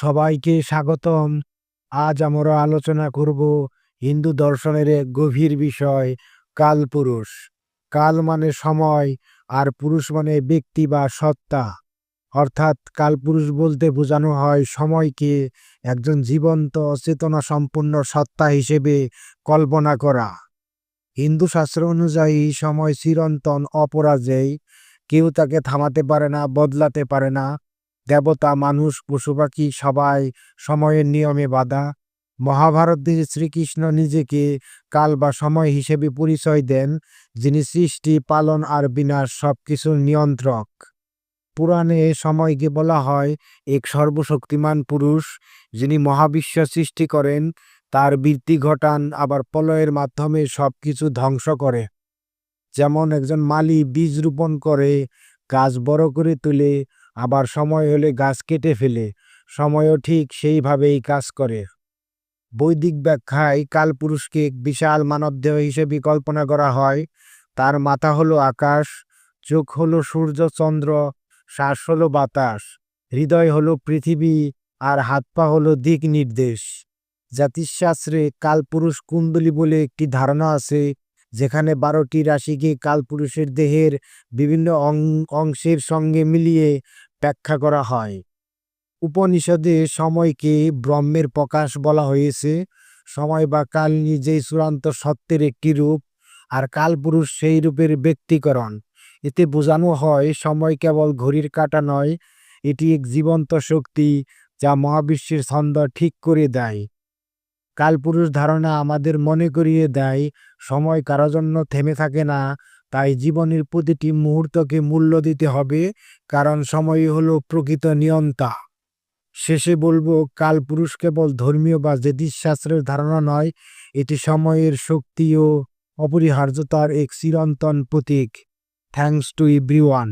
সবাইকে স্বাগতম। আজ আমরা আলোচনা করব হিন্দু দর্শনের এক গভীর বিষয় কালপুরুষ কাল মানে সময় আর পুরুষ মানে ব্যক্তি বা সত্তা। অর্থাৎ কালপুরুষ বলতে বোঝানো হয় সময়কে একজন জীবন্ত চেতনা সম্পূর্ণ সত্তা হিসেবে কল্পনা করা। হিন্দু শাস্ত্র অনুযায়ী সময় চিরন্তন, অপরাজেয়। কেউ তাকে থামাতে পারে না, বদলাতে পারে না। দেবতা, মানুষ, পশু পাখি সবাই সময়ের নিয়মে বাধা। মহাভারতে শ্রীকৃষ্ণ নিজেকে কাল বা সময় হিসেবে পরিচয় দেন, যিনি সৃষ্টি, পালন আর বিনাশ সবকিছুর নিয়ন্ত্রক। পুরাণে সময়কে বলা হয় এক সর্বশক্তিমান পুরুষ, যিনি মহাবিশ্ব সৃষ্টি করেন, তার বৃত্তি ঘটান, আবার প্রলয়ের মাধ্যমে সবকিছু ধ্বংস করে। যেমন একজন মালি বীজ রোপণ করে, গাছ বড় করে তোলে আবার সময় হলে গাছ কেটে ফেলে, সময়ও ঠিক সেইভাবেই কাজ করে। বৈদিক ব্যাখ্যায় কালপুরুষকে বিশাল মানবদেহ হিসেবে কল্পনা করা হয়। তার মাথা হলো আকাশ, চোখ হলো সূর্য, চন্দ্র, শ্বাস হলো বাতাস, হৃদয় হলো পৃথিবী আর হাত পা হলো দিক নির্দেশ। জাতিশাস্ত্রে কালপুরুষ কুণ্ডলী বলে একটি ধারণা আছে, যেখানে বারোটি রাশিকে কালপুরুষের দেহের বিভিন্ন অংশের সঙ্গে মিলিয়ে ব্যাখ্যা করা হয়। উপনিষদে সময়কে ব্রহ্মের প্রকাশ বলা হয়েছে। সময় বা কাল নিজেই চূড়ান্ত সত্যের একটি রূপ আর কালপুরুষ সেই রূপের ব্যক্তিকরণ। এতে বোঝানো হয়, সময় কেবল ঘড়ির কাঁটা নয়, এটি এক জীবন্ত শক্তি যা মহাবিশ্বের ছন্দ ঠিক করে দেয়। কালপুরুষ ধারণা আমাদের মনে করিয়ে দেয়, সময় কারও জন্য থেমে থাকে না তাই জীবনের প্রতিটি মুহূর্তকে মূল্য দিতে হবে, কারণ সময় হলো প্রকৃত নিয়ন্তা। শেষে বলব, কাল পুরুষ কেবল ধর্মীয় বা জ্যোতিষশাস্ত্রের ধারণা নয়, এটি সময়ের শক্তি ও অপরিহার্যতার এক চিরন্তন প্রতীক। Thanks to everyone